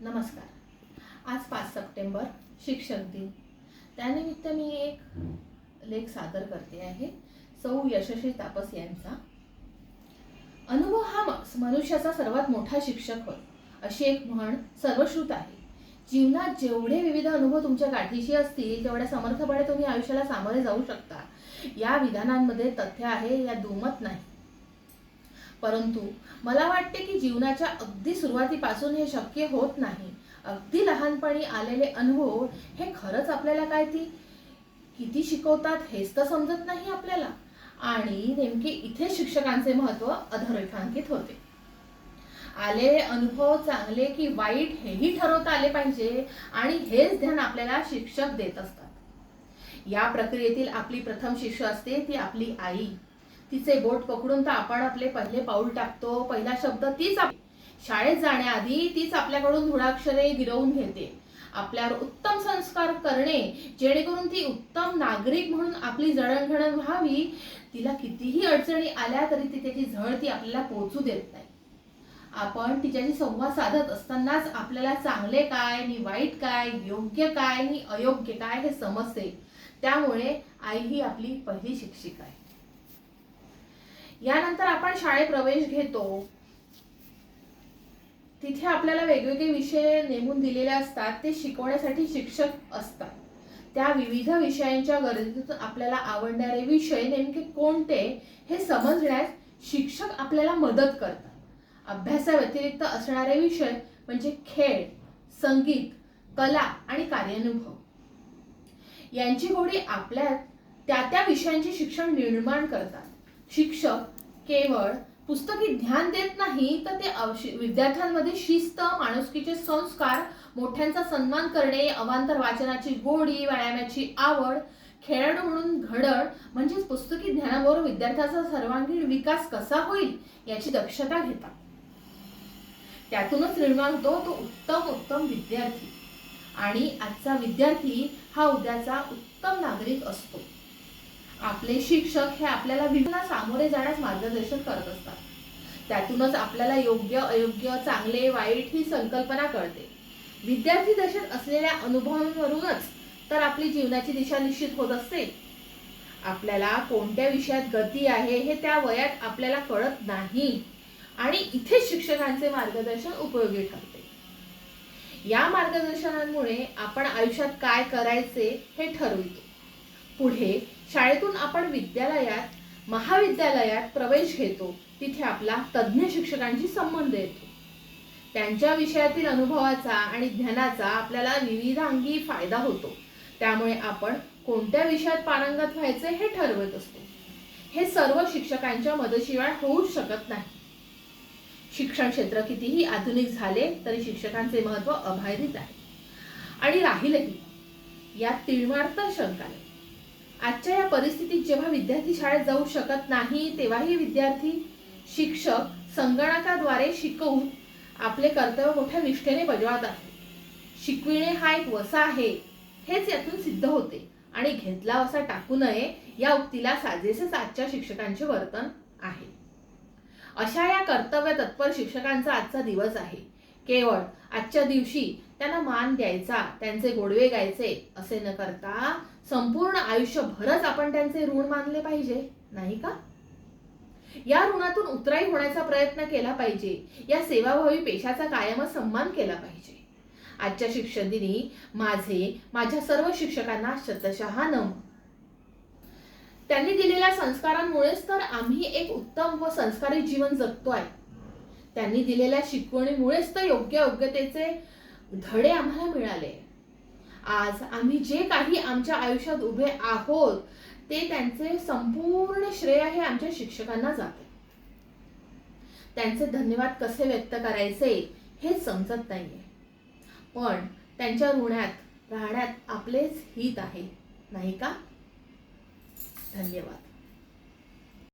नमस्कार. आज पाच सप्टेंबर शिक्षक दिन. त्यानिमित्त मी एक लेख सादर करते आहे. सौ यशस्वी तापस यांचा. अनुभव हा मनुष्याचा सर्वात मोठा शिक्षक होय अशी एक म्हण सर्वश्रुत आहे. जीवनात जेवढे विविध अनुभव तुमच्या गाठीशी असतील तेवढ्या समर्थपणे तुम्ही आयुष्याला सामोरे जाऊ शकता. या विधानांमध्ये तथ्य आहे या दुमत नाही. परंतु मला वाटते की जीवनाच्या अगदी सुरुवातीपासून हे शक्य होत नाही. अगदी लहानपणी आलेले अनुभव हे खरंच आपल्याला काय ती? किती शिकवतात हेच तर समजत नाही आपल्याला. आणि नेमके इथे शिक्षकांचे महत्त्व अधोरेखांकित होते. आलेले अनुभव चांगले की वाईट हेही ठरवता आले पाहिजे आणि हेच ध्यान आपल्याला शिक्षक देत असतात. या प्रक्रियेतील आपली प्रथम शिष्य असते ती आपली आई. तिचे बोट पकडून तर आपण आपले पहिले पाऊल टाकतो. पहिला शब्द तीच शाळेत जाण्याआधी तीच आपल्याकडून धुळाक्षरे गिरवून घेते. आपल्यावर उत्तम संस्कार करणे जेणेकरून ती उत्तम नागरिक म्हणून आपली जडणघडण व्हावी. तिला कितीही अडचणी आल्या तरी ती त्याची झळ ती आपल्याला पोहोचू देत नाही. आपण तिच्याशी संवाद साधत असतानाच आपल्याला चांगले काय नि वाईट काय योग्य काय नि अयोग्य काय हे समजते. त्यामुळे आई ही आपली पहिली शिक्षिका आहे. यानंतर आपण शाळेत प्रवेश घेतो. तिथे आपल्याला वेगवेगळे विषय नेमून दिलेले असतात. ते शिकवण्यासाठी शिक्षक असतात. त्या विविध विषयांच्या गरजेतून आपल्याला आवडणारे विषय नेमके कोणते हे समजण्यास शिक्षक आपल्याला मदत करतात. अभ्यासाव्यतिरिक्त असणारे विषय म्हणजे खेळ संगीत कला आणि कार्यानुभव. यांची गोडी आपल्यात त्या त्या विषयांचे शिक्षण निर्माण करतात. शिक्षक केवळ पुस्तकी ध्यान देत नाही तर ते विद्यार्थ्यांमध्ये शिस्त माणुसकीचे संस्कार मोठ्यांचा सन्मान करणे अवांतर वाचनाची गोडी व्यायामाची आवड खेळाडू म्हणून घडण म्हणजेच पुस्तकी ज्ञानाबरोबर विद्यार्थ्याचा सर्वांगीण विकास कसा होईल याची दक्षता घेतात त्यातूनच निर्माण होतो तो उत्तम उत्तम विद्यार्थी. आणि आजचा विद्यार्थी हा उद्याचा उत्तम नागरिक असतो. आपले शिक्षक हे आपल्याला विभिन्न सामोरे जाण्यास मार्गदर्शन करत असतात. त्यातूनच आपल्याला योग्य अयोग्य चांगले वाईट ही संकल्पना कळते. विद्यार्थी दशेत असलेल्या अनुभवांवरूनच तर आपली जीवनाची दिशा निश्चित होत असते. आपल्याला कोणत्या विषयात गती आहे हे त्या वयात आपल्याला कळत नाही आणि इथे शिक्षकांचे मार्गदर्शन उपयोगी ठरते. या मार्गदर्शनामुळे आपण आयुष्यात काय करायचे हे ठरवितो. पुढे शाळेतून आपण विद्यालयात महाविद्यालयात प्रवेश घेतो. तिथे आपला तज्ज्ञ शिक्षकांशी संबंध येतो. त्यांच्या विषयातील अनुभवाचा आणि ज्ञानाचा आपल्याला विविधांगी फायदा होतो. त्यामुळे आपण कोणत्या विषयात पारंगत व्हायचे हे ठरवत असतो. हे सर्व शिक्षकांच्या मदतीशिवाय होऊच शकत नाही. शिक्षण क्षेत्र कितीही आधुनिक झाले तरी शिक्षकांचे महत्त्व अबाधित आहे. आणि राहीलही. यात तिळमार्थ शंका नाही. आजच्या या परिस्थितीत जेव्हा विद्यार्थी शाळेत जाऊ शकत नाही तेव्हाही विद्यार्थी शिक्षक संगणकाद्वारे शिकवून आपले कर्तव्य मोठ्या निष्ठेने बजावत आहे शिकविणे हा एक वसा आहे. हेच यातून सिद्ध होते. आणि घेतला वसा टाकू नये या उक्तीला साजेसेच आजच्या शिक्षकांचे वर्तन आहे. अशा या कर्तव्य तत्पर शिक्षकांचा आजचा दिवस आहे. केवळ आजच्या दिवशी त्यांना मान द्यायचा त्यांचे गोडवे गायचे असे न करता संपूर्ण आयुष्यभरच आपण त्यांचे ऋण मानले पाहिजे नाही का? या ऋणातून उतराई होण्याचा प्रयत्न केला पाहिजे या सेवाभावी पेशाचा कायमच सन्मान केला पाहिजे. आजच्या शिक्षण दिनी माझे माझ्या सर्व शिक्षकांना शतशः नम त्यांनी दिलेल्या संस्कारांमुळेच तर आम्ही एक उत्तम व संस्कारी जीवन जगतो आहे त्यांनी दिलेल्या शिकवणीमुळेच तर योग्य योग्यतेचे धडे आम्हाला मिळाले. आज आम्ही जे काही आमच्या आयुष्यात उभे आहोत ते त्यांचे संपूर्ण श्रेय हे आमच्या शिक्षकांना जाते. त्यांचे धन्यवाद कसे व्यक्त करायचे हे समजत नाहीये. पण त्यांच्या ऋणात राहण्यात आपलेच हित आहे नाही का? धन्यवाद.